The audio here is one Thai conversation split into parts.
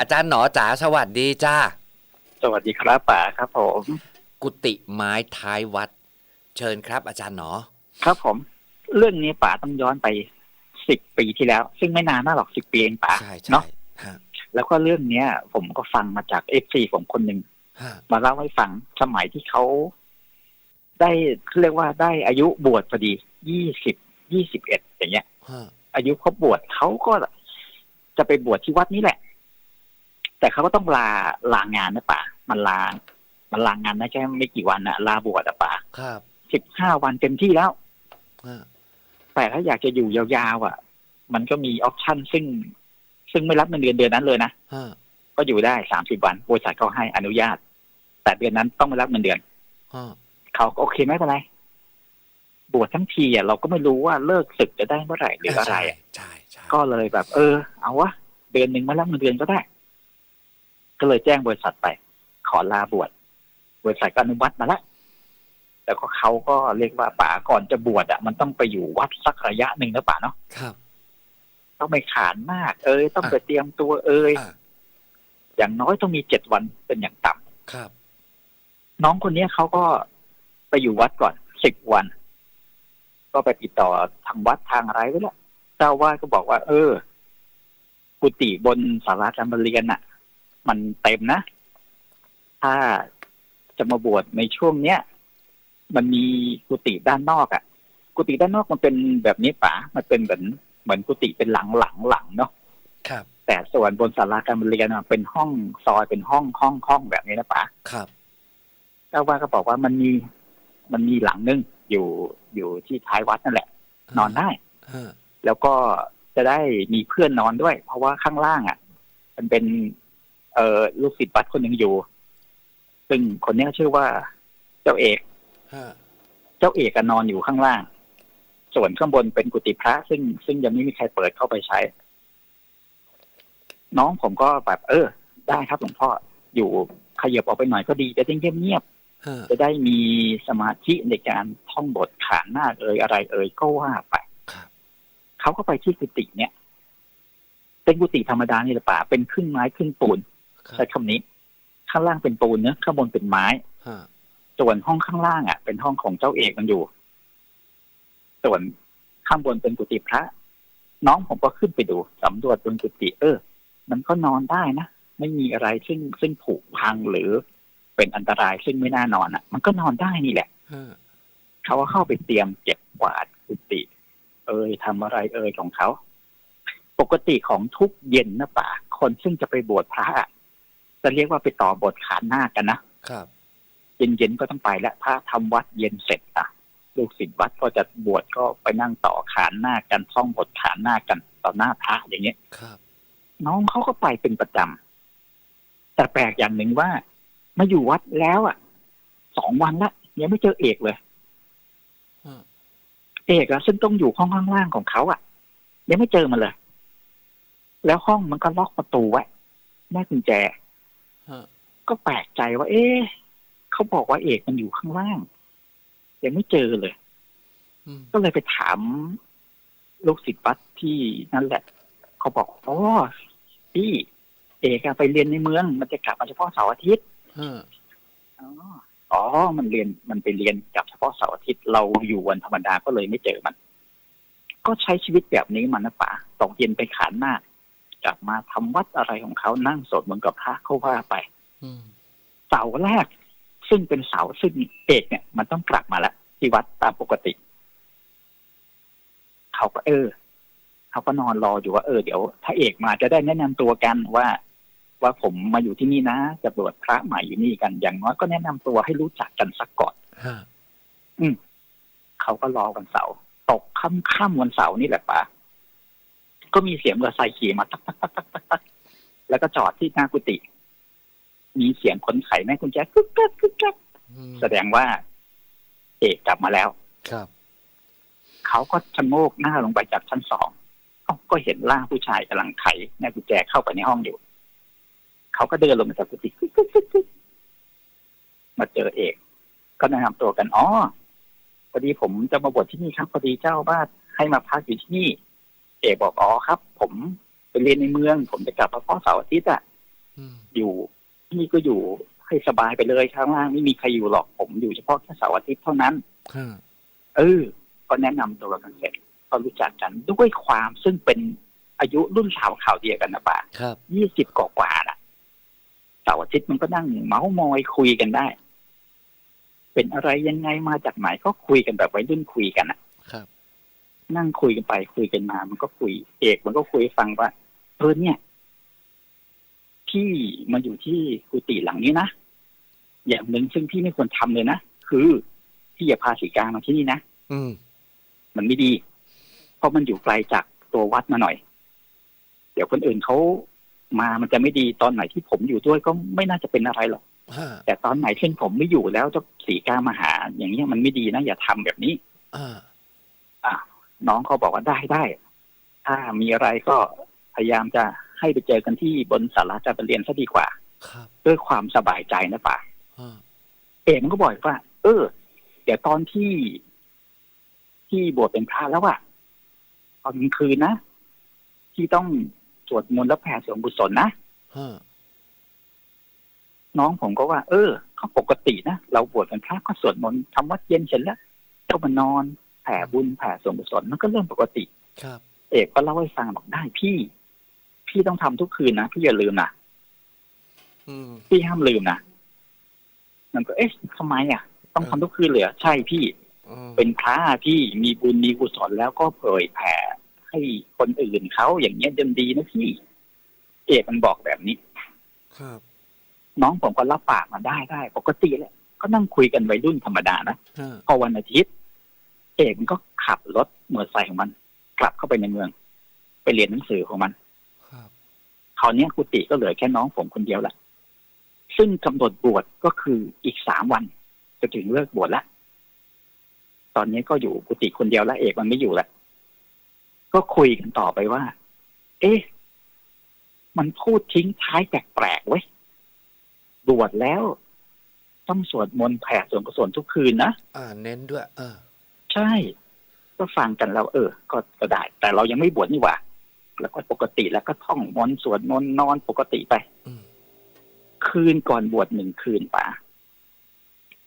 อาจารย์หนอจ๋าสวัสดีจ้าสวัสดีครับป๋าครับผม กุฏิไม้ท้ายวัด เชิญครับ อาจารย์หนอ ครับผม เรื่องนี้ป๋าต้องย้อนไปสิบปีที่แล้ว ซึ่งไม่นานมากหรอกสิบปีเองป๋าใช่เนาะใช่ฮะแล้วก็เรื่องเนี้ย ผมก็ฟังมาจากเอฟซีผมคนหนึ่งฮะมาเล่าให้ฟังสมัยที่เขาได้เรียกว่าได้อายุบวชพอดียี่สิบยี่สิบเอ็ดอย่างเงี้ยฮะอายุครบบวชเขาก็จะไปบวชที่วัดนี้แหละ แต่เขาก็ต้องลาลางานนะป่ามันลา มันลางานได้แค่ไม่กี่วันนะลาบวชอะป่าครับสิบห้าวันเต็มที่แล้วฮะแต่ถ้าอยากจะอยู่ยาวๆอะ มันก็มีออปชั่นซึ่ง ซึ่งไม่รับเงินเดือนเดือนนั้นเลยนะฮะก็อยู่ได้สามสิบวันบริษัทเขาให้อนุญาต แต่เดือนนั้นต้องไม่รับเงินเดือนฮะเขาก็โอเคไม่เป็นไรบวชทั้งทีอะเราก็ไม่รู้ว่าเลิกศึกจะได้เมื่อไหร่หรืออะไรอะใช่ใช่ก็เลยแบบ เออ เอาวะเดือนหนึ่งไม่รับเงินเดือนก็ได้ ก็เลยแจ้งบริษัทไป ขอลาบวชบริษัทก็อนุมัติมาแล้วแต่ก็เขาก็เรียกว่าป่าก่อนจะบวชอะ มันต้องไปอยู่วัดสักระยะหนึ่งนะป่าเนาะครับ ต้องไปขานมาก เอ้ยต้องไปเตรียมตัวเอ้ยอะอย่างน้อยต้องมีเจ็ดวันเป็นอย่างต่ำครับ น้องคนเนี้ยเขาก็ไปอยู่วัดก่อนสิบวัน ก็ไปติดต่อทางวัดทางอะไรไว้แล้วเจ้าว่าดก็บอกว่า เออ กุฏิบนศาลาการประเรียนน่ะ มันเต็มนะ ถ้าจะมาบวชในช่วงเนี้ยมันมีกุฏิด้านนอกอะ่ะ กุฏิด้านนอกมันเป็นแบบนี้ป๋ามันเป็นเหมือนเหมือนกุฏิเป็นหลังหลังหลังเนาะครับ แต่ส่วนบนศาลาการประเรียนอะเป็นห้องซอยเป็นห้องห้องห้องแบบนี้นะป๋าครับเจ้าว่าก็บอกว่ามันมีมันมีหลังนึงอยู่อยู่ที่ท้ายวัดนั่นแหละ นอนได้ฮะแล้วก็จะได้มีเพื่อนนอนด้วย เพราะว่าข้างล่างอะ มันเป็น เอ่อลูกศิษย์วัดคนหนึ่งอยู่ ซึ่งคนเนี้ยชื่อว่า เจ้าเอกฮะเจ้าเอกอะนอนอยู่ข้างล่าง ส่วนข้างบนเป็นกุฏิพระ ซึ่งซึ่งยังไม่มีใครเปิดเข้าไปใช้ น้องผมก็แบบ เออ ได้ครับหลวงพ่ออยู่ขยับออกไปหน่อยก็ดีจะได้เงียบๆฮะจะได้มีสมาธิในการท่องบทขานหน้าคเอ่ยอะไร เอ่ยก็ว่าไปครับเขาก็ไปที่กุฏิเนี่ย เป็นกุฏิธรรมดานี่แหละป่าเป็นครึ่งไม้ครึ่งปูนครั ใช้บคำนี้ ข้างล่างเป็นปูนเนื้อะข้างบนเป็นไม้ฮะส่วนห้องข้างล่างอะ เป็นห้องของเจ้าเอกมันอยู่ ส่วนข้างบนเป็นกุฏิพระ น้องผมก็ขึ้นไปดูสำรวจบนกุฏิเออ มันก็นอนได้นะไม่มีอะไรซึ่งซึ่งผุพังหรือเป็นอันตรายซึ่งไม่น่านอนอะ มันก็นอนได้นี่แหละฮะเขาก็เข้าไปเตรียมเก็บกวาดกุฏิเอ่ยทำอะไรเอ่ยของเขา ปกติของทุกเย็นนะป่าคนซึ่งจะไปบวชพระอะ จะเรียกว่าไปต่อบทขานหน้าคกันนะครับเย็นๆก็ต้องไปแล้วพระทำวัดเย็นเสร็จอะลูกศิษย์วัดก็จะบวชก็ไปนั่งต่อขานหน้าคกันท่องบทขานหน้าคกันต่อหน้าพระอย่างเงี้ยครับ น้องเขาก็ไปเป็นประจำแต่แปลกอย่างหนึ่งว่า มาอยู่วัดแล้วอะสองวันละยังไม่เจอเอกเลยฮะเอกอะซึ่งต้องอยู่ห้องข้างล่างของเขาอะยังไม่เจอมันเลย แล้วห้องมันก็ล็อกประตูไว้แม่กุญแจฮะ ก็แปลกใจว่า เอ๊ะเขาบอกว่าเอกมันอยู่ข้างล่าง ยังไม่เจอเลยอืมก็เลยไปถามลูกศิษย์วัดที่นั่นแหละ เขาบอกอ๋อพี่เอกอะไปเรียนในเมือง มันจะกลับมาเฉพาะเสาร์อาทิตย์ฮะอ๋ออ๋อ มันเรียนมันไปเรียนกับเฉพาะเสาร์อาทิตย์เราอยู่วันธรรมดาก็เลยไม่เจอมัน ก็ใช้ชีวิตแบบนี้มันนะป่าตกเย็นไปขานหน้าคกลับมาทำวัดอะไรของเขานั่งสวดมนต์กับพระเขาว่าไปอืม เสาร์แรก ซึ่งเป็นเสาร์ซึ่งเอกเนี่ย มันต้องกลับมาแล้วที่วัดตามปกติ เขาก็เออ เขาก็นอนรออยู่ว่าเออเดี๋ยว ถ้าเอกมาจะได้แนะนำตัวกันว่า ว่าผมมาอยู่ที่นี่นะจะบวชพระใหม่อยู่นี่กันอย่างน้อยก็แนะนำตัวให้รู้จักกันสักก่อนฮะเขาก็รอวันเสาร์ตกค่ำค่ำๆวันเสาร์นี่แหละป่ะก็มีเสียงมอเตอร์ไซค์ขี่มาตักตักตักตักตักตักแล้วก็จอดที่หน้ากุฏิ มีเสียงคนไขแม่กุญแจกึกกักกึกกักอืมแสดงว่า เอกกลับมาแล้ว ครับ เขาก็ชะโงกหน้าลงไปจากชั้นสองเอ้าก็เห็นร่างผู้ชายกำลังไขแม่กุญแจเข้าไปในห้องอยู่ เขาก็เดินลงมาจากกุฏิกึกกึกกึกกึกมาเจอเอก ก็แนะนำตัวกันอ๋อพอดีผมจะมาบวชที่นี่ครับพอดีเจ้าบ้านให้มาพักอยู่ที่นี่ เอกบอกอ๋อครับ ผมไปเรียนในเมือง ผมจะกลับมาพ่อเสาร์อาทิตย์อะอืมอยู่ นี่ก็อยู่ให้สบายไปเลยข้างล่างไม่มีใครอยู่หรอกผมอยู่เฉพาะแค่เสาร์อาทิตย์เท่านั้นฮะเออ ก็แนะนำตัวกันเสร็จก็รู้จักกันด้วยความซึ่งเป็นอายุรุ่นสาวข่าวเดียวกันนะป่ะครับยี่สิบกว่าๆน่ะเสาร์อาทิตย์มันก็นั่งเมาส์มอยคุยกันได้ เป็นอะไรยังไงมาจากไหนก็คุยกันแบบวัยรุ่นคุยกันน่ะครับนั่งคุยกันไปคุยกันมา มันก็คุย เอกมันก็คุยให้ฟังว่าเออเนี่ย พี่มาอยู่ที่กุฏิหลังนี้นะอย่างหนึ่งซึ่งพี่ไม่ควรทำเลยนะคือพี่อย่าพาสีกามาที่นี่นะอืม มันไม่ดี เพราะมันอยู่ไกลจากตัววัดมาหน่อย เดี๋ยวคนอื่นเขามามันจะไม่ดีตอนไหนที่ผมอยู่ด้วยก็ไม่น่าจะเป็นอะไรหรอกฮะแต่ตอนไหนเช่นผมไม่อยู่แล้วเจะสีกามาหา อย่างเงี้ยมันไม่ดีนะอย่าทำแบบนี้อ่าอะน้องเขาบอกว่าได้ได้ ถ้ามีอะไรก็ พยายามจะให้ไปเจอกันที่บนศาลาการประเรียนซะดีกว่าครับด้วยความสบายใจนะป่าฮะเอกมันก็บอกว่า เออ เดี๋ยวตอนที่ที่บวชเป็นพระแล้วอะตอนกลางคืนนะที่ต้องสวดมนต์และแผ่ส่วนบุญนะฮะน้องผมก็ว่า เออก็ปกตินะเราบวชเป็นพระก็สวดมนต์ทำวัดเย็นเสร็จแล้วก็มานอนแผ่บุญแผ่ส่วนบุญมันก็เรื่องปกติ ครับ เอกก็เล่าให้ฟังบอกได้พี่ พี่ต้องทำทุกคืนนะพี่อย่าลืมนะอืมพี่ห้ามลืมนะมันก็เอ๊ะทำไมอะ ต้องทำทุกคืนเลยเหรอใช่พี่อืมเป็นพระพี่มีบุญมีกุศลแล้วก็เผยแผ่ให้คนอื่นเขาอย่างเงี้ยยังดีนะพี่ เอกมันบอกแบบนี้ ครับ น้องผมก็รับปากมาได้ได้ปกติแหละก็นั่งคุยกันวัยรุ่นธรรมดานะฮะพอวันอาทิตย์ เอกมันก็ขับรถมอเตอร์ไซค์ของมัน กลับเข้าไปในเมือง ไปเรียนหนังสือของมันครับ คราวเนี้ยกุฏิก็เหลือแค่น้องผมคนเดียวแหละซึ่งกำหนดบวชก็คืออีกสามวันจะถึงเลิกบวชแล้วตอนนี้ก็อยู่กุฏิคนเดียวแล้วเอกมันไม่อยู่แล้วก็คุยกันต่อไปว่า เอ๊ะมันพูดทิ้งท้ายแปลกๆเว้ยบวชแล้ว ต้องสวดมนต์แผ่ส่วนกุศลทุกคืนนะอ่า เน้นด้วย เออ ใช่ ก็ฟังกันแล้วเออ ก็ก็ได้ แต่เรายังไม่บวชนี่หว่า แล้วก็ปกติแล้วก็ท่องมนต์สวดมนต์นอนปกติไปอืมคืนก่อนบวชหนึ่งคืนป่า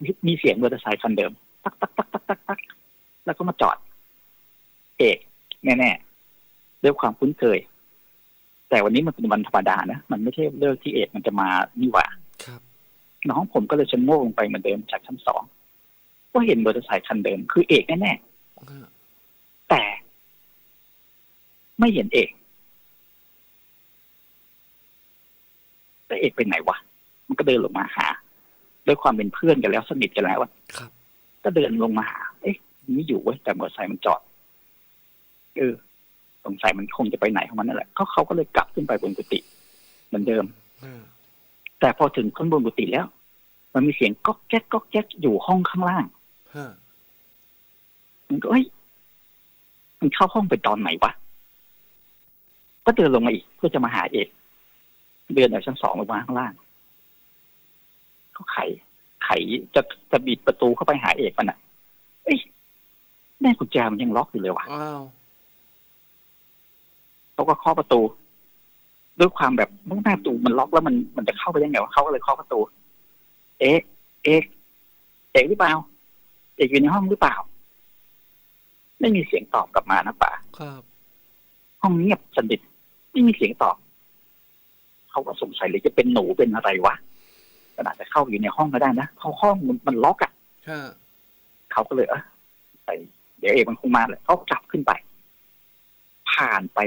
มีมีเสียงมอเตอร์ไซค์คันเดิม ตักตักตักตักตักตักแล้วก็มาจอด เอกแน่ๆด้วยความคุ้นเคย แต่วันนี้มันเป็นวันธรรมดานะมันไม่ใช่เลิกที่เอกมันจะมานี่หว่าครับน้องผมก็เลยชะโงกลงไปเหมือนเดิมจากชั้นสองก็เห็นมอเตอร์ไซค์คันเดิม คือเอกแน่ๆฮะแต่ไม่เห็นเอก แต่เอกไปไหนวะมันก็เดินลงมาหา ด้วยความเป็นเพื่อนกันแล้วสนิทกันแล้วอะครับก็เดินลงมาหา เอ๊ะมันไม่อยู่เว้ยแต่มอเตอร์ไซค์มันจอดเออสงสัยมันคงจะไปไหนของมันนั่นแหละเขาเขาก็เลยกลับขึ้นไปบนกุฏิเหมือนเดิมฮะแต่พอถึงข้างบนกุฏิแล้ว มันมีเสียงก๊อกแก๊กก๊อกแก๊กอยู่ห้องข้างล่างฮะมันก็เอ้ยมันเข้าห้องไปตอนไหนวะก็เดินลงมาอีกเพื่อจะมาหาเอก เดินจากชั้นสองลงมาข้างล่างก็ไข ไขจะจะบิดประตูเข้าไปหาเอกมันอะ เอ้ยแม่กุญแจมันยังล็อกอยู่เลยวะอ้าวเขาก็เคาะประตู ด้วยความแบบแม่ประตูมันล็อกแล้วมันมันจะเข้าไปได้ไงวะเขาก็เลยเคาะประตู เอ๊ะเอกเอกหรือเปล่า เอกอยู่ในห้องหรือเปล่า ไม่มีเสียงตอบกลับมานะป่าครับ ห้องเงียบสนิทไม่มีเสียงตอบ เขาก็สงสัยเลยจะเป็นหนูเป็นอะไรวะขนาดจะเข้าอยู่ในห้องก็ได้นะเขาห้องมันมันล็อกอะ่ะฮะเขาก็เลยเออไปเดี๋ยวเอกมันคงมาเลยเขากลับขึ้นไป ผ่านไป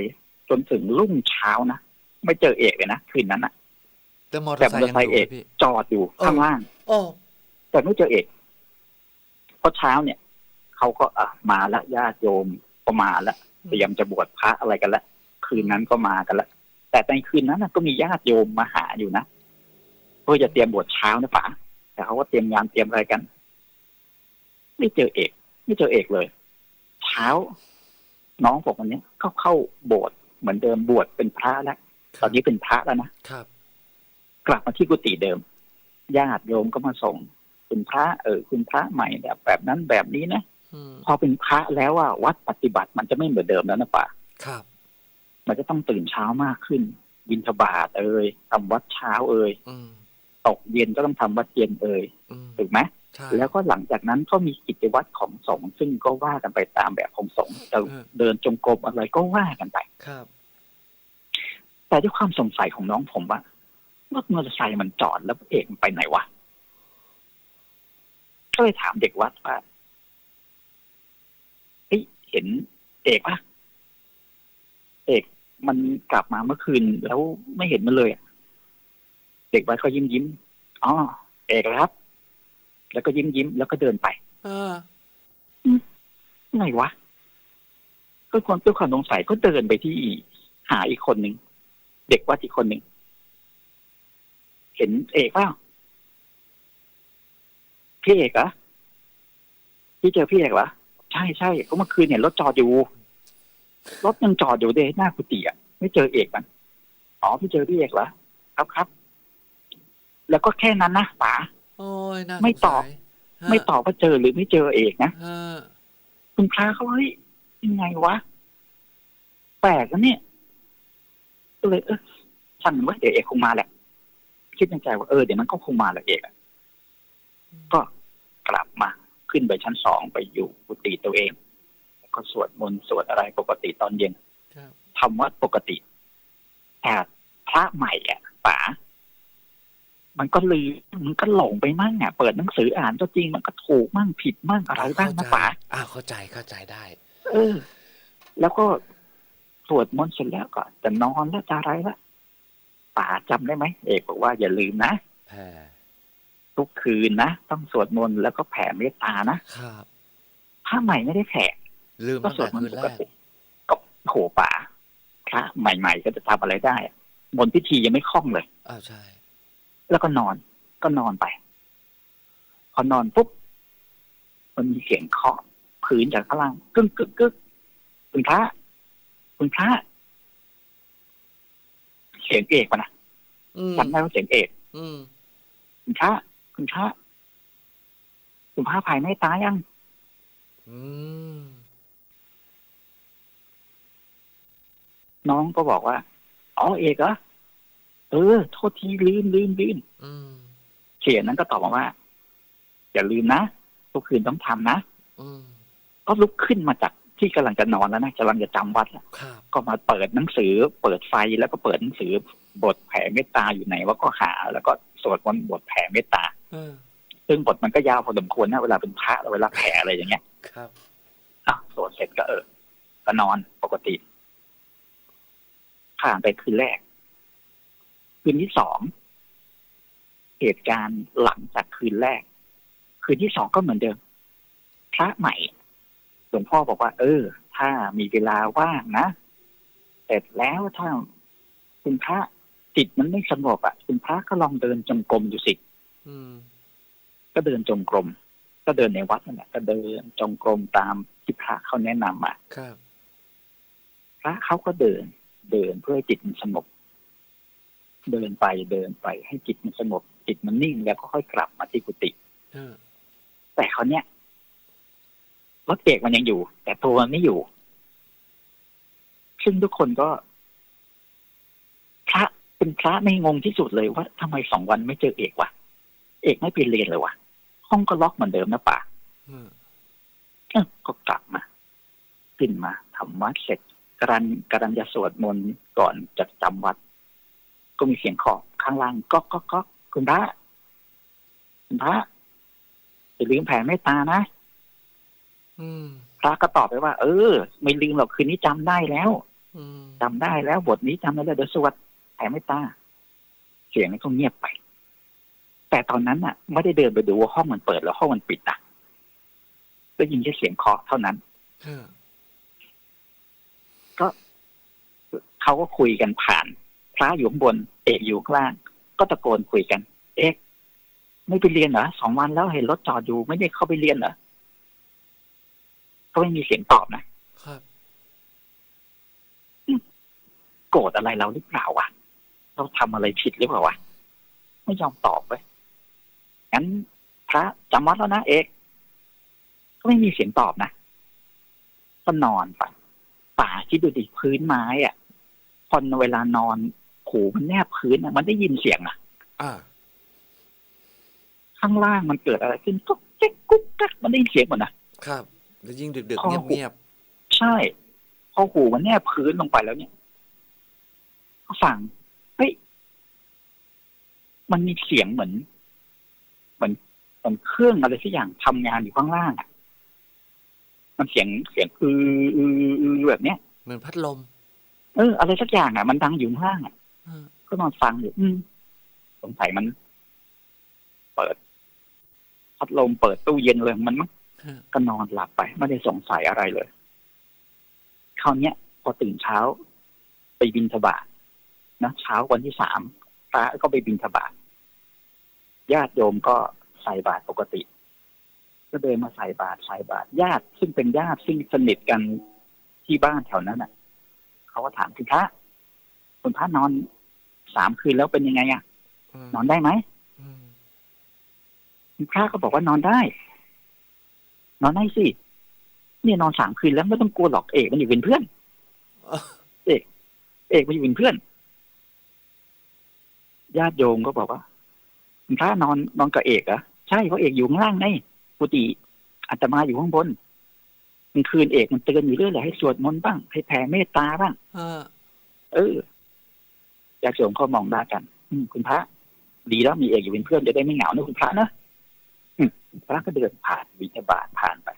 จนถึงรุ่งเช้านะไม่เจอเอกเลยนะคืนนั้นนะแต่มอเตอแต่ร์ไซมอค์เตอยัร์งไซอยู่ค์เอกไหมพี่จอดอยู่ข้างล่างโอ้แต่ไม่เจอเอกเพราะเช้าเนี่ยเขาก็อะมาละญาติโยมก็มาละเตรียมจะบวชพระอะไรกันละคืนนั้นก็มากันละ แต่ในคืนนั้นนะก็มีญาติโยมมาหาอยู่นะเพื่อจะเตรียมบวชเช้านะป๋าแต่เขาก็เตรียมงานเตรียมอะไรกัน ไม่เจอเอก ไม่เจอเอกเลย เช้า น้องผมคนนี้ก็เข้าโบสถ์เหมือนเดิมบวชเป็นพระแล้วตอนนี้เป็นพระแล้วนะครับ กลับมาที่กุฏิเดิม ญาติโยมก็มาส่งคุณพระเออคุณพระใหม่แบบแบบนั้นแบบนี้นะอืมพอเป็นพระแล้วว่าวัดปฏิบัติมันจะไม่เหมือนเดิมแล้วนะป่ะครับ มันจะต้องตื่นเช้ามากขึ้นบินทบาทเอ่ยทำวัดเช้าเอ่ยอืมตกเย็นก็ต้องทำวัดเย็นเอ่ยอืมถูกไหมใช่แล้วก็หลังจากนั้นก็มีกิจวัตรของสงฆ์ซึ่งก็ว่ากันไปตามแบบของสงฆ์จะเออเดินจงกรมอะไรก็ว่ากันไปครับ แต่ด้วยความสงสัยของน้องผมว่ารถมอเตอร์ไซค์มันจอดแล้วเอกมันไปไหนวะก็เลยถามเด็กวัดว่าเฮ้ยเห็นเอกปะเอก มันกลับมาเมื่อคืนแล้วไม่เห็นมันเลยอะเด็กวัดก็ยิ้มยิ้มอ๋อเอกครับ แล้วก็ยิ้มยิ้มแล้วก็เดินไป เออไงวะก็ความด้วยความสงสัยก็เดินไปที่หาอีกคนหนึ่งเด็กวัดอีกคนหนึ่งเห็นเอกเปล่าพี่เอกเหรอพี่เจอพี่เอกเหรอใช่ใช่ก็เมื่อคืนเนี่ยรถจอดอยู่ รถยังจอดอยู่เดยหน้ากุฏิอะไม่เจอเอกมันอ๋อพี่เจอพี่เอกเหรอครับครับ แล้วก็แค่นั้นนะป๋าโอ้ยน่าไม่สงตอบสัยฮะไม่ตอบว่าเจอหรือไม่เจอเอกนะฮะคุณพระเขาเฮ้ยยังไงวะแปลกนะเนี่ยก็เลยเออช่างมันว่าเดี๋ยวเอกคงมาแหละ คิดในใจว่าเออเดี๋ยวมันก็คงมาแหละเอกอะก็กลับมาขึ้นไปชั้นสองไปอยู่กุฏิตัวเองแล้ว ก็สวดมนต์สวดอะไรปกติตอนเย็นครับทำวัดปกติแต่พระใหม่อะป๋ามันก็ลืมมันก็หลงไปมั่งอะเปิดหนังสืออ่านก็จริงมันก็ถูกมั่งผิดมั่งอะไรบ้างเข้นะใจป๋าอ้าวเข้าใจเข้าใจได้ เออ แล้วก็สวดมนต์เสร็จแล้วก็จะนอนแล้วจะอะไรละป่าจำได้ไหมเอกบอกว่าอย่าลืมนะแผ่ทุกคืนนะต้องสวดมนต์แล้วก็แผ่เมตตานะครับพระใหม่ไม่ได้แผ่ ลืมก็ตั้งสวแต่ดมนคืต์นปแรกกติก็โหป่าพระใหม่ ๆ ก็จะทำอะไรได้อะบนพิธียังไม่คล่องเลย อ้าวใช่ แล้วก็นอน ก็นอนไป พอนอนปุ๊บ มันมีเสียงเคาะพื้นจากข้างล่างกึกกึกกึกคุณพระ คุณพระ เสียงเอกปะนะอืมจำได้ว่าเสียงเอก อืมคุณพระ คุณพระ คุณพระภายไม่ตายยัง อืม น้องก็บอกว่าอ๋อเอกเหรอเออ โทษทีลืมลืมลืมอืมเสียงนั้นก็ตอบมาว่า อย่าลืมนะทุกคืนต้องทำนะอืมก็ลุกขึ้นมาจากที่กำลังจะนอนแล้วนะกำลังจะจำวัดแล้วครับก็มาเปิดหนังสือ เปิดไฟแล้วก็เปิดหนังสือบทแผ่เมตตาอยู่ไหนว่าก็หา แล้วก็สวดมนต์บทแผ่เมตตาเออซึ่งบทมันก็ยาวพอสมควรนะเวลาเป็นพระเวลาแผ่อะไรอย่างเงี้ย ครับอะสวดเสร็จก็เออก็นอนปกติ ผ่านไปคืนแรก คืนที่สองเหตุการณ์หลังจากคืนแรก คืนที่สองก็เหมือนเดิม พระใหม่หลวงพ่อบอกว่า เออ ถ้ามีเวลาว่างนะเสร็จแล้วถ้าคุณพระจิตมันไม่สงบอะ คุณพระก็ลองเดินจงกรมดูสิอืมก็เดินจงกรมก็เดินในวัดนั่นแหละก็เดินจงกรมตามที่พระเขาแนะนำมาครับ พระเขาก็เดิน เดินเพื่อให้จิตมันสงบ เดินไปเดินไป ให้จิตมันสงบ จิตมันนิ่งแล้วก็ค่อยกลับมาที่กุฏิเออแต่เขาวเนี้ยรถเอกมันยังอยู่ แต่ตัวมันไม่อยู่ ซึ่งทุกคนก็ พระเป็นพระไม่งงที่สุดเลยว่าทำไมสองวันไม่เจอเอกวะเอกไม่ไปเรียนเลยวะห้องก็ล็อกเหมือนเดิมนะป่าเออเอ้าก็กลับมา ขึ้นมาทำวัดเสร็จ กำลังกำลังจะสวดมนต์ก่อนจะจำวัด ก็มีเสียงเคาะข้างล่างก๊อกก๊อกก๊อกคุณพระคุณพระอย่าลืมแผ่เมตตานะอืมพระก็ตอบไปว่า เออ ไม่ลืมหรอกคืนนี้จำได้แล้วอืมจำได้แล้ว บทนี้จำได้แล้วเดี๋ยวสวดแผ่เมตตาเสียงนั้นก็เงียบไป แต่ตอนนั้นน่ะ ไม่ได้เดินไปดูว่าห้องมันเปิดแล้วห้องมันปิดอะก็ยินแค่เสียงเคาะเท่านั้น เออเขาก็คุยกันผ่าน พระอยู่ข้างบน เอกอยู่ข้างล่าง ก็ตะโกนคุยกัน เอกไม่ไปเรียนเหรอสองวันแล้วเห็นรถจอดอยู่ไม่ได้เข้าไปเรียนเหรอก็ไม่มีเสียงตอบนะครับโกรธอะไรเราหรือเปล่าวะเราทำอะไรผิดหรือเปล่าวะไม่ยอมตอบไปงั้นพระจำวัดแล้วนะเอกก็ไม่มีเสียงตอบนะก็นอนไปป่าคิดดูดิพื้นไม้อะ คนเวลานอนหูมันแนบพื้นอะมันได้ยินเสียงอะอ่าข้างล่างมันเกิดอะไรขึ้นก็แก๊กกุ๊กกักมันได้ยินเสียงหมดนะครับ แล้วยิ่งดึกๆอ๋อเงียบใช่ พอหูมันแนบพื้นลงไปแล้วเนี่ยก็ฟังเฮ้ยมันมีเสียงเหมือน เหมือนเหมือนเครื่องอะไรสักอย่างทำงานอยู่ข้างล่างอะมันเสียงเสียงอืออืออือแบบเนี้ยๆเหมือนพัดลม เอออะไรสักอย่างอะ มันดังอยู่ข้างล่างอะอ่าก็นอนฟังอยู่ อืมสงสัยมัน เปิดพัดลมเปิดตู้เย็นเลยมันมั้งฮะก็นอนหลับไป ไม่ได้สงสัยอะไรเลยคราวเนี้ยพอตื่นเช้า ไปบินทบาทนะเช้าวันที่สามพระก็ไปบินทบาทญาติโยมก็ใส่บาตรปกติ ก็เดินมาใส่บาตรใส่บาตรญาติซึ่งเป็นญาติซึ่งสนิทกันที่บ้านแถวนั้นอะ เขาก็ถามคุณพระคุณพระนอนสามคืนแล้วเป็นยังไงอะอืมนอนได้ไหมอืมคุณพระก็บอกว่านอนได้ นอนได้สิเนี่ยนอนสามคืนแล้วไม่ต้องกลัวหรอกเอกมันอยู่เป็นเพื่อนเอกมันอยู่เป็นเพื่อนญาติโยมก็บอกว่าคุณพระนอนนอนกับเอกเหรอใช่เพราะเอกอยู่ข้างล่างไงกุฏิอาตมาอยู่ข้างบน กลางคืนเอกมันเตือนอยู่เรื่อยเลยให้สวดมนต์บ้าง ให้แผ่เมตตาบ้างอ่าเออญาติโยมก็มองหน้ากัน อืมคุณพระ ดีแล้วมีเอกอยู่เป็นเพื่อนจะได้ไม่เหงานะคุณพระนะอืมพระก็เดินผ่านวิทบาทผ่านไป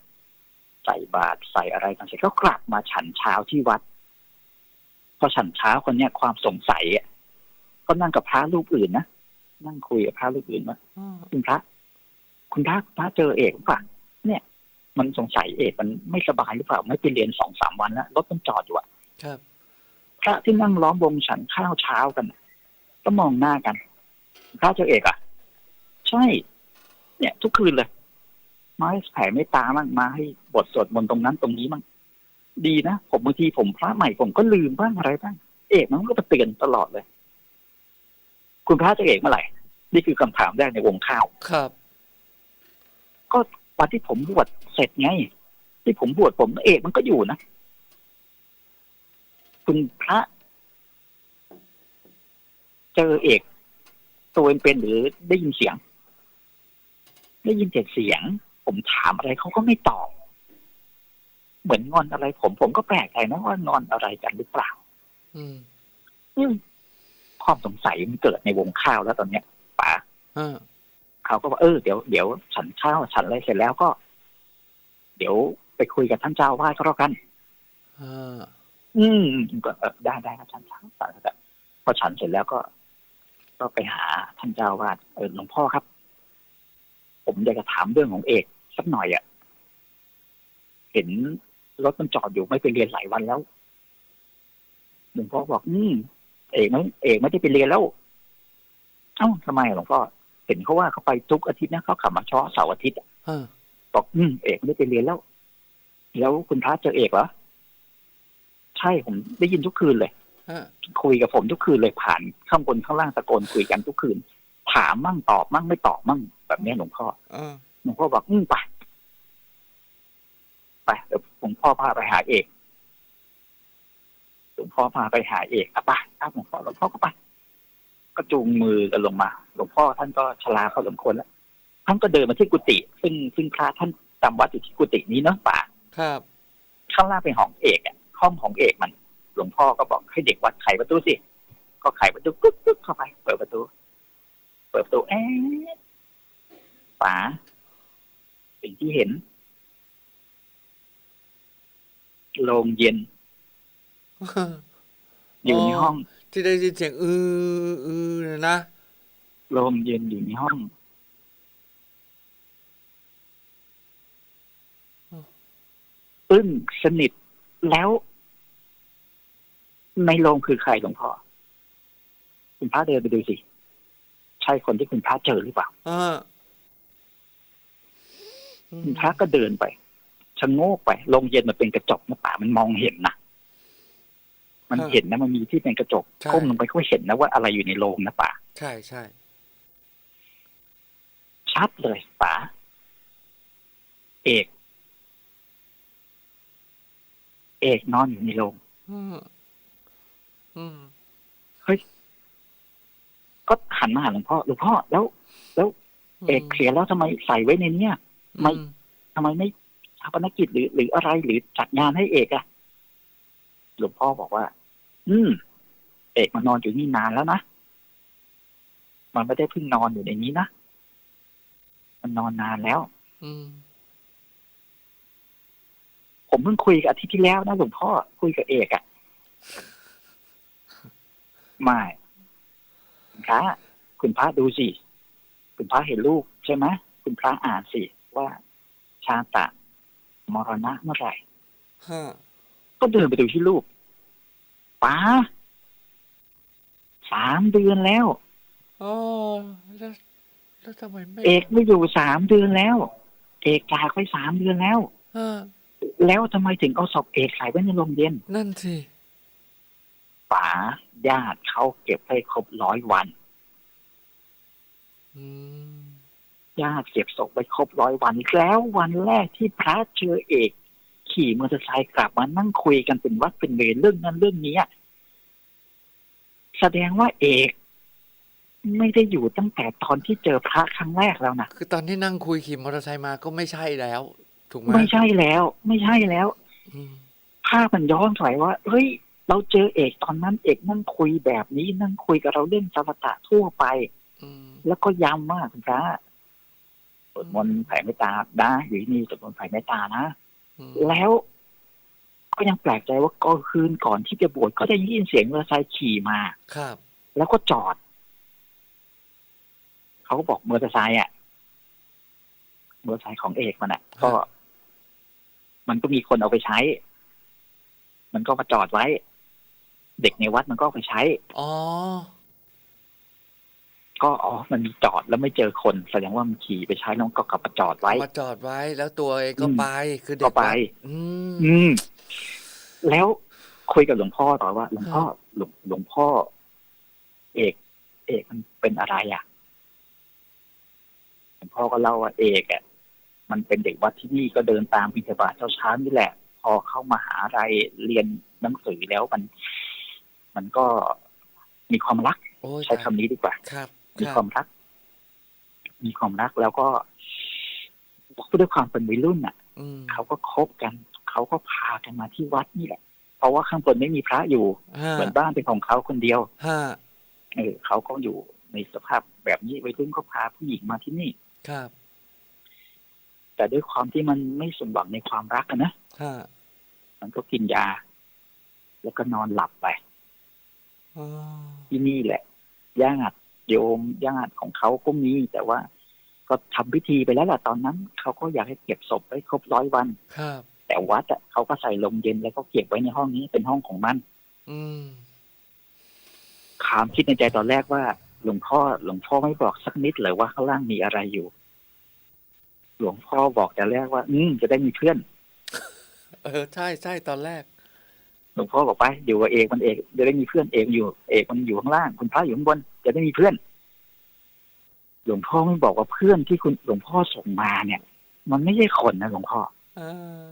ใส่บาตรใส่อะไรกันเสร็จก็กลับมาฉันเช้าที่วัด พอฉันเช้าคนเนี้ยความสงสัยอะก็นั่งกับพระรูปอื่นนะนั่งคุยกับพระรูปอื่นว่าอ่าคุณพระ คุณพระคุณพระเจอเอกหรือเปล่าเนี่ย มันสงสัยเอกมันไม่สบายหรือเปล่าไม่ไปเรียนสองสามวันแล้วรถมันจอดอยู่อะครับพระที่นั่งล้อมวงฉันข้าวเช้ากันน่ะก็มองหน้ากันพระเจ้าเอกอะ ใช่ เนี่ย ทุกคืนเลยมาให้แผ่เมตตามั่งมาให้บทสวดมนต์ตรงนั้นตรงนี้มั่งดีนะผมบางทีผมพระใหม่ผมก็ลืมบ้างอะไรบ้างเอกมันก็มาเตือนตลอดเลย คุณพระเจ้าเอกเมื่อไหร่นี่คือคำถามแรกในวงข้าวครับ ก็ วันที่ผมบวชเสร็จไง ที่ผมบวชผมเอกมันก็อยู่นะคุณพระ เจอเอก ตัวเป็นๆหรือได้ยินเสียง ได้ยินแต่เสียง ผมถามอะไรเขาก็ไม่ตอบ เหมือนงอนอะไร ผมผมก็แปลกใจนะว่างอนอะไรกันหรือเปล่า อืมอืมความสงสัยมันเกิดในวงข้าวแล้วตอนเนี้ยป๋าอ่า เขาก็บอกเออเดี๋ยวเดี๋ยวฉันข้าวฉันอะไรเสร็จแล้วก็ เดี๋ยวไปคุยกับท่านเจ้าว่าก็แล้วกันอ่าอืมก็เออได้ได้ครับฉันฉันฉันแต่พอฉันเสร็จแล้วก็ ก็ไปหาท่านเจ้าวาดเออหลวงพ่อครับ ผมอยากจะถามเรื่องของเอกสักหน่อยอะ่ะ เห็นรถมันจอดอยู่ไม่ไปเรียนหลายวันแล้วหลวงพ่อบอก อืมเอกไม่เอกไม่ได้ไปเรียนแล้ว เอ้าทำไมอะหลวงพ่อ เห็นเขาว่าเขาไปทุกอาทิตย์นะเขาขับมาเช้าเสาร์อาทิตย์อะอ่าบอกอืมเอกไม่ได้ไปเรียนแล้ว แล้วคุณพระเจอเอกเหรอใช่ผมได้ยินทุกคืนเลยอ่าคุยกับผมทุกคืนเลยผ่านข้างบนข้างล่างตะโกนคุยกันทุกคืน ถามมั่งตอบมั่งไม่ตอบมั่งแบบเนี้ยหลวงพ่ออ่าหลวงพ่อบอกอืมไปไปเดี๋ยวหลวงพ่อพาไปหาเอกหลวงพ่อพาไปหาเอกอะไปครับหลวงพ่อหลวงพ่อก็ไป ก็จูงมือกันลงมา หลวงพ่อท่านก็ชราพอสมควรแล้ว ท่านก็เดินมาที่กุฏิซึ่งซึ่งพระท่านจำวัดอยู่ที่กุฏินี้เนาะป่าครับ ข้างล่างเป็นห้องเอกอะห้องของเอกมัน หลวงพ่อก็บอกให้เด็กวัดไขประตูสิ ก็ไขประตูกุ๊กกุ๊กเข้าไป เปิดประตู เปิดประตูเอ๊ะป๋าสิ่งที่เห็นโรงเย็น อยู่ในห้อง ที่ได้ยินเสียงอืออือเนี่ยนะโรงเย็นอยู่ในห้อง อึ้งสนิทแล้ว ในโรงคือใครหลวงพ่อ คุณพระเดินไปดูสิ ใช่คนที่คุณพระเจอหรือเปล่าอ่าอืมคุณพระก็เดินไปชะโงกไปโรงเย็นมันเป็นกระจกนะป่ามันมองเห็นนะ มันเห็นนะมันมีที่เป็นกระจกก้มลงไปก็เห็นนะว่าอะไรอยู่ในโรงนะป่าใช่ใช่ชัดเลยป๋าเอก เอกนอนอยู่ในโรงอืมอืมก็หันมาหาหลวงพ่อหลวงพ่อแล้วเอกเสียแล้วทำไมใส่ไว้ในเนี้ยไม่อืทำไมไม่ชาปนกิจหรือ หรืออะไรหรือจัดงานให้เอกอะหลวงพ่อบอกว่า อืมเอกมานอนอยู่นี่นานแล้วนะมันไม่ได้เพิ่งนอนอยู่ในนี้นะมันนอนนานแล้ว อืมผมเพิ่งคุยกับอาทิตย์ที่แล้วนะหลวงพ่อคุยกับเอกอะไม่คุณพระคุณพระดูสิคุณพระเห็นลูกใช่ไหมคุณพระอ่านสิว่าชาตะมรณะเมื่อไหร่ฮะก็เดินไปดูที่ลูก ป้าสามเดือนแล้วอ๋อแล้วแล้วทำไมไม่เอกไม่อยู่สามเดือนแล้ว เอกจากไปสามเดือนแล้วฮะแล้วทำไมถึงเอาศพเอกใส่ไว้ในโรงเย็นนั่นสิป๋าญาติเขาเก็บให้ครบร้อยวันอืมญาติเก็บศพไว้ครบร้อยวันแล้ววันแรกที่พระเจอเอก ขี่มอเตอร์ไซค์กลับมานั่งคุยกันเป็นวัดเป็นเวรเรื่องนั้นเรื่องนี้อะแสดงว่าเอกไม่ได้อยู่ตั้งแต่ตอนที่เจอพระครั้งแรกแล้วนะคือตอนที่นั่งคุยขี่มอเตอร์ไซค์มาก็ไม่ใช่แล้ว ถูกไหมไม่ใช่แล้ว ไม่ใช่แล้วอืมภาพมันย้อนถอยว่าเฮ้ย เราเจอเอกตอนนั้นเอกนั่งคุยแบบนี้นั่งคุยกับเราเรื่องสมถะทั่วไปอืมแล้วก็ย้ำมากคุณพระสวดมนต์แผ่เมตตานะอยู่ที่นี่สวดมนต์แผ่เมตตานะอืม แล้วก็ยังแปลกใจว่าก็คืนก่อนที่จะบวชก็ได้ยินเสียงมอเตอร์ไซค์ขี่มาครับ แล้วก็จอด เขาก็บอกมอเตอร์ไซค์อะมอเตอร์ไซค์ของเอกมันอะ ก็ มันก็มีคนเอาไปใช้ มันก็มาจอดไว้ เด็กในวัดมันก็เอาไปใช้ อ๋อ ก็อ๋อมันมีจอดแล้วไม่เจอคนแสดงว่ามันขี่ไปใช้แล้วมันก็กลับมาจอดไว้มาจอดไว้ แล้วตัวเองก็อืมไปคือเด็ก็กไปวัดอืมอืมแล้วคุยกับหลวงพ่อต่อว่าหลวงพ่อครับหลวงหลวงพ่อ เอก เอกมันเป็นอะไรอะหลวงพ่อก็เล่าว่าเอกอะมันเป็นเด็กวัดที่นี่ก็เดินตามบิณฑบาตเช้าๆนี่แหละ พอเข้ามาหาอะไรเรียนหนังสือแล้วมัน มันก็มีความรักโอ้ยใช้คำนี้ดีกว่าครับ มีคครับวามรัก มีความรักแล้วก็ด้วยความเป็นวัยรุ่นอะอืมเขาก็คบกัน เขาก็พากันมาที่วัดนี่แหละ เพราะว่าข้างบนไม่มีพระอยู่ห้าเหมือนบ้านเป็นของเขาคนเดียวห้าเออเขาก็อยู่ในสภาพแบบนี้วัยรุ่นก็พาผู้หญิงมาที่นี่ครับ แต่ด้วยความที่มันไม่สมหวังในความรักอะนะห้ามันก็กินยา แล้วก็นอนหลับไปอ๋อที่นี่แหละญาติ โยมญาติของเขาก็มีแต่ว่า ก็ทำพิธีไปแล้วแหละตอนนั้นเขาก็อยากให้เก็บศพไว้ครบร้อยวันครับ แต่วัดอะเขาก็ใส่ลมเย็นแล้วก็เก็บไว้ในห้องนี้เป็นห้องของมัน อืมคามคิดในใจตอนแรกว่า หลวงพ่อหลวงพ่อไม่บอกสักนิดเลยว่าข้างล่างมีอะไรอยู่ หลวงพ่อบอกแต่แรกว่า อืมจะได้มีเพื่อน เออใช่ใช่ตอนแรกห ลวงพ่อบอกไปอยู่กับเอกมันเอกจะได้มีเพื่อนเอกอยู่ เอกมันอยู่ข้างล่าง คุณพระอยู่ข้างบน จะได้มีเพื่อน หลวงพ่อไม่บอกว่าเพื่อนที่คุณหลวงพ่อส่งมาเนี่ย มันไม่ใช่คนนะหลวงพ่ออ่า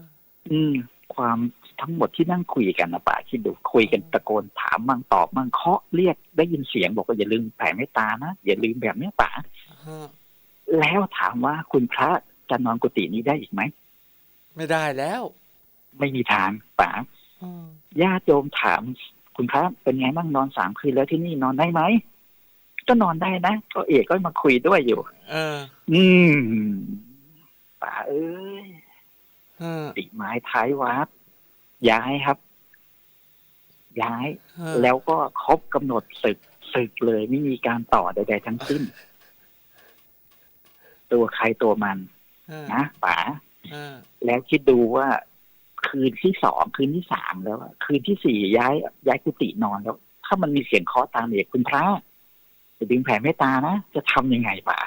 อืม ความทั้งหมดที่นั่งคุยกันนะป่าคิดดูคุยกันตะโกนถามมั่งตอบมั่งเคาะเรียกได้ยินเสียงบอกว่าอย่าลืมแผ่เมตตานะอย่าลืมแบบเนี้ยป่าฮะแล้วถามว่าคุณพระจะนอนกุฏินี้ได้อีกไหมไม่ได้แล้ว ไม่มีทางป่าอืม ญาติโยมถามคุณพระเป็นไงบ้างนอนสามคืนแล้วที่นี่นอนได้ไหมก็นอนได้นะก็เอกก็มาคุยด้วยอยู่ เออ อืมป่าเอ้ยฮะติไม้ท้ายวัดย้ายครับ ย้ายฮะแล้วก็ครบกำหนดศึกศึกเลยไม่มีการต่อใดๆทั้งสิ้น ตัวใครตัวมันฮะนะป๋าฮะแล้วคิดดูว่า คืนที่สองคืนที่สามแล้วอะคืนที่สี่ย้ายย้ายกุฏินอนแล้ว ถ้ามันมีเสียงเคาะตามเอกคุณพระจะดึงแผ่เมตตานะจะทำยังไงป๋า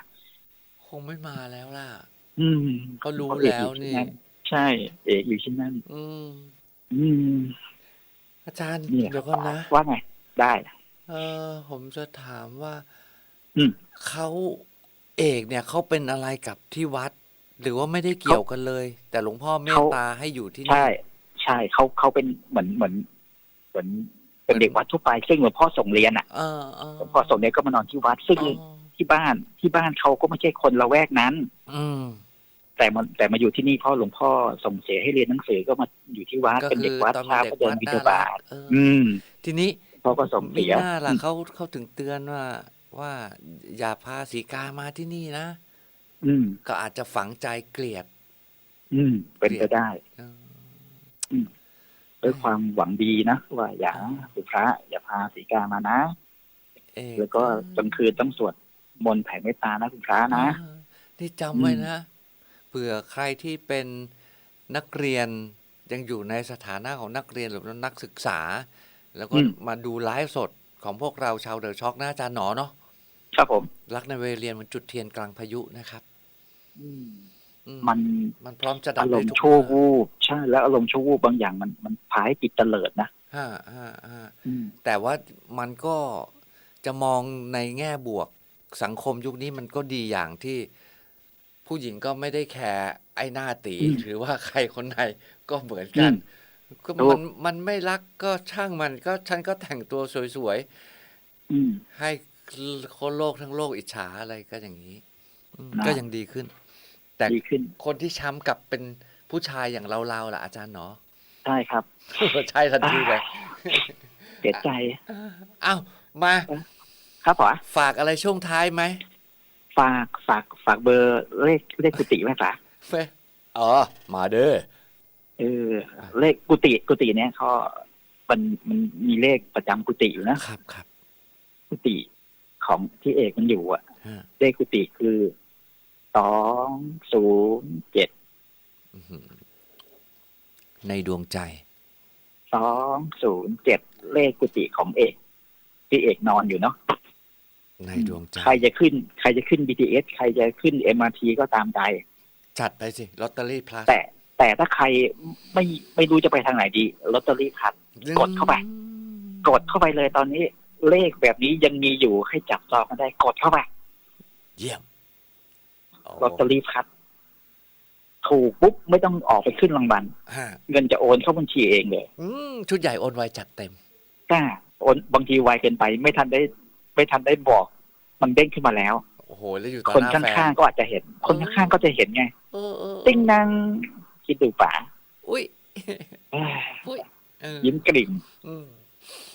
คงไม่มาแล้วล่ะ อืมเขารู้พะเอกแล้วอยู่ที่นี่ใช่ เอกอยู่ที่นั่นอืมอืมอาจารย์เนี่ยเดี๋ยวก่อนนะว่าไงได้ เออ ผมจะถามว่าอืมเขาเอกเนี่ยเขาเป็นอะไรกับที่วัด หรือว่าไม่ได้เกี่ยวกันเลย แต่หลวงพ่อเมตตาให้อยู่ที่นี่ใช่ ใช่เขาเขาเป็นเหมือนเหมือน เหมือนเป็นเด็กวัดทั่วไปซึ่งหลวงพ่อส่งเรียนอะเออเออหลวงพ่อส่งเรียนก็มานอนที่วัดซึ่งอ๋อที่บ้านที่บ้านเขาก็ไม่ใช่คนละแวกนั้น อืมแต่มันแต่มาอยู่ที่นี่เพ่อหลวงพ่อส่งเสียให้เรียนหนังสือก็มาอยู่ที่วัดก็เป็นคืเด็กอวัดตอนเช้าเป็นก็เด็กเดินวัดบิณฑน่าบารักตเออออืม ทีนี้พ่อก็ส่งมีเสียหน้าล่ะเขาเขาถึงเตือนว่า ว่าอย่าพาสีกามาที่นี่นะ อืม ก็อาจจะฝังใจเกลียด อืม เป็นไปได้เออด้วยความหวังดีนะว่าอย่าสุพระ อย่าพาสีกามานะเอกแล้วก็กลางคืนต้องสวดมนต์แผ่เมตตานะคุณพระนะเออนี่จำไว้นะเผื่อใครที่เป็นนักเรียนยังอยู่ในสถานะของนักเรียนหรือว่านักศึกษา แล้วก็อืมมาดูไลฟ์สดของพวกเราชาวเดอะช็อกหน้าจานหนอเนาะครับผม รักในเวรเรียนมันจุดเทียนกลางพายุนะครับอื มันมันพร้อมจะดัอาบรได้มณ์ทุกชั่วเมื่อวูบใช่แล้วอารมณ์ชั่ววูบบางอย่างมันมันพาให้จิตเตลิดนะฮ่าฮ่าฮ่าอืมแต่ว่ามันก็จะมองในแง่บวกสังคมยุคนี้มันก็ดีอย่างที่ผู้หญิงก็ไม่ได้แคร์ไอ้หน้าตีหรือว่าใครคนไหนก็เหมือนกันก็ถูกมันมันไม่รักก็ช่างมันก็ฉันก็แต่งตัวสวยอืมๆให้คนโลกทั้งโลกอิจฉาอะไรก็อย่างนี้ อืมนะ ก็ยังดีขึ้น แต่ดีขึ้นคนที่ช้ำกลับเป็นผู้ชายอย่างเราๆล่ะอาจารย์เนาะ ใช่ครับ ใช่ทันทีเลยเสียใจอ้าวมาครับป๋าฝากอะไรช่วงท้ายไหมฝากฝากฝากเบอร์เลขเลขกุฏิไหมป๋าเฟอ๋อ มาเด้อ เออเลขกุฏิกุฏิเนี่ยเขามันมันมีเลขประจำกุฏิอยู่นะ ครับครับกุฏิของที่เอกมันอยู่อะฮะเลขกุฏิคือ สองศูนย์เจ็ดอื้อหือในดวงใจสองศูนย์เจ็ดเลขกุฏิของเอกที่เอกนอนอยู่เนาะในดวงใจใครจะขึ้น ใครจะขึ้น BTS ใครจะขึ้น MRT ก็ตามใจ จัดไปสิลอตเตอรี่พลัสแต่ แต่ถ้าใครไม่ไม่รู้จะไปทางไหนดีลอตเตอรี่พันกดเข้าไป กดเข้าไปเลยตอนนี้ เลขแบบนี้ยังมีอยู่ให้จับจองกันได้กดเข้าไป เยี่ยมโอ้ ลอตเตอรี่พัด ถูกปุ๊บไม่ต้องออกไปขึ้นรางวัลฮะเงินจะโอนเข้าบัญชีเองเลยอืมชุดใหญ่โอนไวจัดเต็มกล้าโอนบางทีไวเกินไป ไม่ทันได้ ไม่ทันได้บอก มันเด้งขึ้นมาแล้วโอ้โหแล้วอยู่ต่อคนหน้าข้แฟนางๆก็อาจจะเห็น คนข้างๆก็จะเห็นไงเออเออเออติ้งนางคิดดูป่าอุ้ยเอ้ยอุ้ยเออยิ้มกลิ่มอืม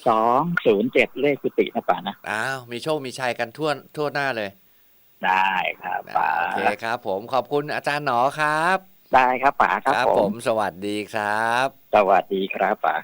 สองศูนย์เจ็ดเลขกุฏินะป่านะอ้าวมีโชคมีชัยกันทั่วทั่วหน้าเลย ได้ครับป่าโอเคครับ ผมขอบคุณอาจารย์หนอครับ ได้ครับป่าครับครับผผมมสวัสดีครับ สวัสดีครับป่า